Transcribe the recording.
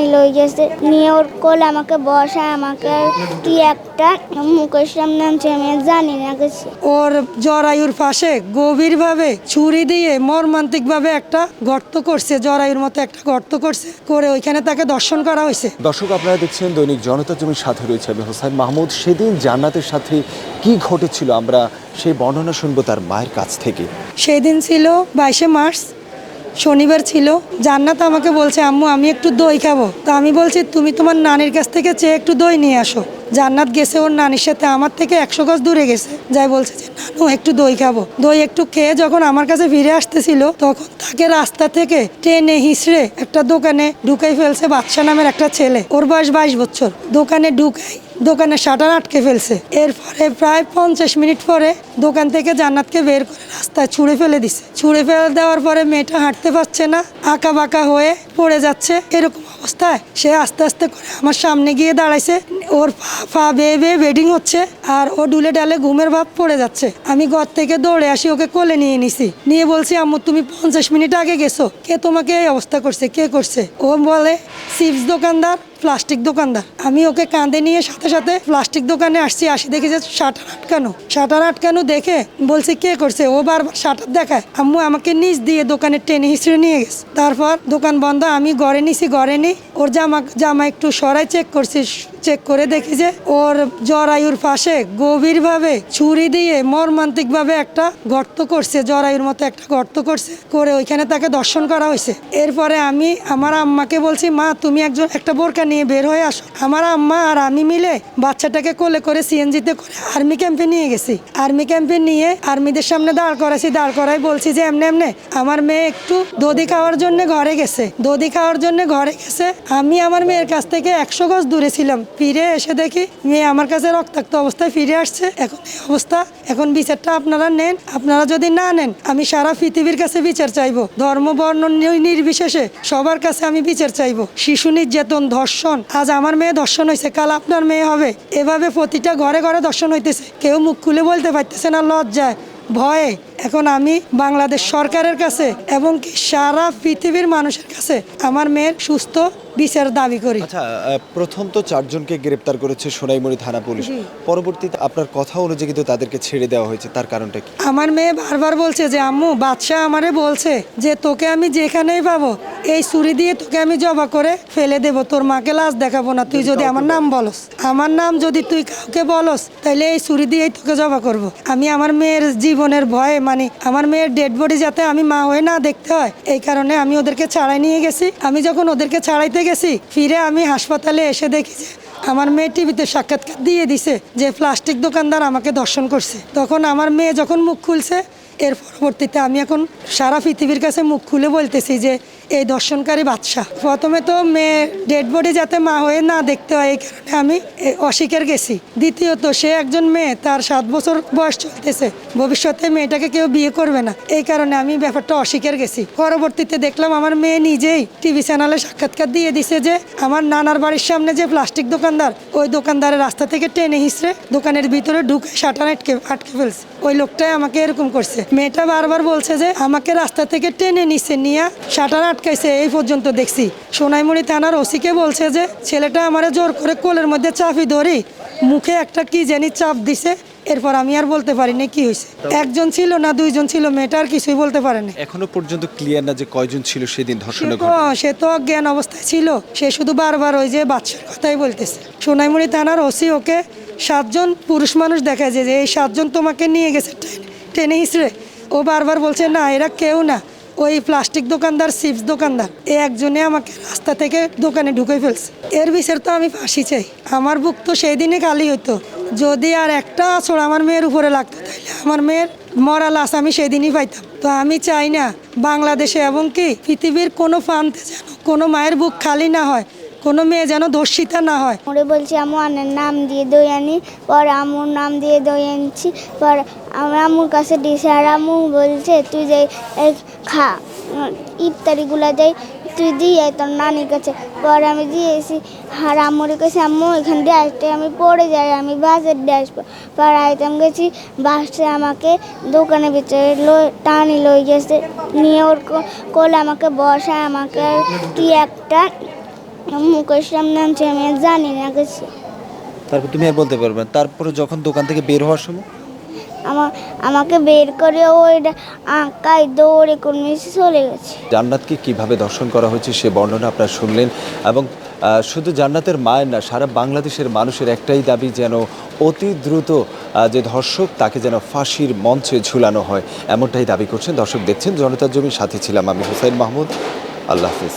টানি লই গেছে নিয়ে ওর কোলে আমাকে বসায় আমাকে কি একটা মুখের সামনে আনছে আমি জানি না কিছু ওর জরায়ুর পাশে গভীরভাবে ছুরি দিয়ে মর্মান্তিকভাবে একটা গর্ত করছে জরায়ুর মতো একটা গর্ত করছে করে ওইখানে তাকে দর্শন করা হয়েছে। দর্শক আপনারা দেখছেন দৈনিক জনতা জমির সাথে রয়েছে আমি হোসাইন মাহমুদ। সেদিন জান্নাতের সাথে কি ঘটেছিল আমরা সেই বর্ণনা শুনব তার মায়ের কাছ থেকে। সেদিন ছিল বাইশে মার্চ শনিবার ছিল, জান্নাত আমাকে বলছে, আম্মু, আমি একটু দই খাব। তো আমি বলছি, তুমি তোমার নানির কাছ থেকে চেয়ে একটু দই নিয়ে আসো। জান্নাত গেছে ওর নানির সাথে, আমার থেকে একশো গজ দূরে গেছে। যাই বলছে যে নানু একটু দই খাব। দই একটু খেয়ে যখন আমার কাছে ফিরে আসতেছিল, তখন তাকে রাস্তা থেকে ট্রেনে হিসড়ে একটা দোকানে ঢুকাই ফেলছে বাদশা নামের একটা ছেলে। ওর বয়স বাইশ বছর। দোকানে ঢুকাই দোকানে শাটার আটকে ফেলছে। এরপরে প্রায় পঞ্চাশ মিনিট পরে দোকান থেকে জান্নাতকে বের করে রাস্তায় ছুঁড়ে ফেলে দিছে। ছুঁড়ে ফেলে দেওয়ার পরে মেয়েটা হাঁটতে পারছে না, আঁকা বাঁকা হয়ে পড়ে যাচ্ছে। এরকম অবস্থায় সে আস্তে আস্তে করে আমার সামনে গিয়ে দাঁড়াইছে। ওর পা বেয়ে বেয়ে বেডিং হচ্ছে আর ও ডুলে ডালে ঘুমের ভাব পড়ে যাচ্ছে। আমি ঘর থেকে দৌড়ে আসি, ওকে কোলে নিয়ে নিছি। নিয়ে বলছি, আম্মু, তুমি পঞ্চাশ মিনিট আগে গেছো। কে তোমাকে এই অবস্থা করছে? কে করছে? ও বলে চিপস দোকানদার প্লাস্টিক দোকানদার। আমি ওকে কাঁধে নিয়ে সাথে সাথে প্লাস্টিক দোকানে আসছি। আসি দেখি যে শাটার আটকানো। শাটার আটকানো দেখে বলছি, কে করছে? ও বারবার শাটার দেখায়। আম্মু, আমাকে নিচ দিয়ে দোকানে টেনে হিসেবে নিয়ে গেছে। তারপর দোকান বন্ধ, আমি ঘরে নিছি, ঘরে নি ওর জামা জামা একটু সরাই চেক করছি। চেক করে দেখি যে ওর জরায়ুর পাশে গভীরভাবে ছুরি দিয়ে মর্মান্তিকভাবে একটা গর্ত করছে, জরায়ুর মতো একটা গর্ত করছে, করে ওইখানে তাকে দর্শন করা হয়েছে। এরপরে আমি আমার আম্মাকে বলছি, মা, তুমি একজন, একটা বোরকা নিয়ে বের হয়ে আসো। আমার আম্মা আর আমি মিলে বাচ্চাটাকে কোলে করে সিএনজিতে করে আর্মি ক্যাম্পে নিয়ে গেছি। আর্মি ক্যাম্পে নিয়ে আর্মিদের সামনে দাঁড় করাইছি। দাঁড় করাই বলছি যে, এমনি এমনি, আমার মেয়ে একটু দধি খাওয়ার জন্য ঘরে গেছে। দধি খাওয়ার জন্য ঘরে গেছে। আমি আমার মেয়ের কাছ থেকে একশো গজ দূরে ছিলাম। ফিরে এসে দেখি মেয়ে আমার কাছে রক্তাক্ত অবস্থায় ফিরে আসছে। এখন এই অবস্থা, এখন বিচারটা আপনারা নেন, আপনারা যদি না নেন, আমি সারা পৃথিবীর কাছে বিচার চাইব। ধর্ম, বর্ণ নির্বিশেষে সবার কাছে আমি বিচার চাইব। শিশু নির্যাতন, ধর্ষণ, আজ আমার মেয়ে ধর্ষণ হয়েছে কাল আপনার মেয়ে হবে। এভাবে প্রতিটা ঘরে ঘরে ধর্ষণ হইতেছে। কেউ মুখ খুলে বলতে পারতেছে না, লজ্জায়, ভয়ে। এখন আমি বাংলাদেশ সরকারের কাছে এবং কি সারা পৃথিবীর মানুষের কাছে আমার মেয়ের সুস্থ বিচার দাবি করি। আচ্ছা প্রথম তো চারজনকে গ্রেপ্তার করেছে সোনাইমুড়ি থানা পুলিশ। পরবর্তীতে আপনার কথা অনুযায়ী কিন্তু তাদেরকে ছেড়ে দেওয়া হয়েছে তার কারণটা কি? আমার মেয়ে বারবার বলছে যে আম্মু বাদশাহ আমারে বলছে যে তোকে আমি যেখানেই পাবো এই ছুরি দিয়ে তোকে আমি জবা করে ফেলে দেব। তোর মাকে লাশ দেখাবো না। তুই যদি আমার নাম বলস আমার নাম যদি তুই কাউকে বলস তাহলে এই ছুরি দিয়েই তোকে জবা করব। আমি আমার মেয়ের জীবনের ভয়ে মানে আমার মেয়ের ডেড বডি যাতে আমি মা হয়ে না দেখতে হয় এই কারণে আমি ওদেরকে ছাড়াই নিয়ে গেছি। আমি যখন ওদেরকে ছাড়াইতে গেছি, ফিরে আমি হাসপাতালে এসে দেখি যে আমার মেয়ে টিভিতে সাক্ষাৎকার দিয়ে দিছে যে প্লাস্টিক দোকানদার আমাকে দর্শন করছে। তখন আমার মেয়ে যখন মুখ খুলছে, এর পরবর্তীতে আমি এখন সারা পৃথিবীর কাছে মুখ খুলে বলতেছি যে এই দর্শনকারী বাদশা প্রথমে তো মেয়ে ডেড বডি যাতে মা হয়ে না দেখতে হয়, এই কারণে আমি অস্বীকার গেছি। দ্বিতীয়ত, সে একজন মেয়ে, তার সাত বছর বয়স চলতেছে। ভবিষ্যতে মেয়েটাকে কেউ বিয়ে করবে না। এই কারণে আমি ব্যাপারটা অস্বীকার গেছি। পরবর্তীতে দেখলাম আমার মেয়ে নিজেই টিভি চ্যানেলে সাক্ষাৎকার দিয়ে দিছে যে, আমার নানার বাড়ির সামনে যে প্লাস্টিক দোকানদার, ওই দোকানদারের রাস্তা থেকে টেনে হিসড়ে দোকানের ভিতরে ঢুকে শাটার আটকে আটকে ফেলছে। ওই লোকটাই আমাকে এরকম করছে। মেয়েটা বারবার বলছে যে, আমাকে রাস্তা থেকে টেনে নিচ্ছে নিয়ে শাটার আটকাইছে এই পর্যন্ত দেখছি। সোনাইমুড়ি থানার ওসিকে বলছে যে ছেলেটা আমার জোর করে কোলের মধ্যে চাপি ধরি মুখে একটা কি জানি চাপ দিছে এরপর আমি আর বলতে পারিনি কি হয়েছে একজন ছিল না দুইজন ছিল মেয়েটা আর কিছুই বলতে পারেনি। এখনও পর্যন্ত ক্লিয়ার না যে কয়জন ছিল সেদিন সে ধর্ষণের সে তো অজ্ঞান অবস্থায় ছিল সে শুধু বারবার ওই যে বাচ্চার কথাই বলতেছে। সোনাইমুড়ি থানার ওসি ওকে সাতজন পুরুষ মানুষ দেখায় যে যে এই সাতজন তোমাকে নিয়ে গেছে ট্রেনে ট্রেনে হিসড়ে ও বারবার বলছে না এরা কেউ না। ওই প্লাস্টিক দোকানদার, চিপস দোকানদার, এ একজনে আমাকে রাস্তা থেকে দোকানে ঢুকে ফেলছে। এর বিচার তো আমি ফাঁসি চাই। আমার বুক তো সেই দিনে খালি হইতো। যদি আর একটা আছড় আমার মেয়ের উপরে লাগতো, তাহলে আমার মেয়ের মরা লাশ আমি সেদিনই পাইতাম। তো আমি চাই না বাংলাদেশে এবং কি পৃথিবীর কোনো প্রান্তে যেন কোনো মায়ের বুক খালি না হয়, কোনো মেয়ে যেন দর্শিতা না হয়। ওরে বলছি, আমু আনের নাম দিয়ে দই আনি, পর আমুর নাম দিয়ে দই আনছি, পর আমার আমুর কাছে দিছে, আর আমু বলছে, তুই যে খা ইফতারিগুলা যাই তুই দিয়ে তোর নানির কাছে। পরে আমি দিয়েছি, আর আম্মুর কাছে, আম্মু, এখান দিয়ে আসতে আমি পড়ে যাই, আমি বাসের দিয়ে আসব। পর আইতাম গেছি বাসে আমাকে দোকানের ভিতরে লই, টানি লই গেছে। নিয়ে ওর কোলে আমাকে বসায়, আমাকে কি একটা নাম ছিল আমি জানি না গেছি। তারপর তুমি আর বলতে পারবে তারপরে যখন দোকান থেকে বের হওয়ার সময় আমার আমাকে বের করে ওই আঁকায় দৌড়ে কোন চলে গেছে। জান্নাতকে কীভাবে দর্শন করা হয়েছে সে বর্ণনা আপনারা শুনলেন এবং শুধু জান্নাতের মায়ের না, সারা বাংলাদেশের মানুষের একটাই দাবি যেন অতি দ্রুত যে ধর্ষক তাকে যেন ফাঁসির মঞ্চে ঝুলানো হয়। এমনটাই দাবি করছেন দর্শক দেখছেন, জনতার জমির সাথে ছিলাম আমি হুসাইন মাহমুদ। আল্লাহ হাফিজ।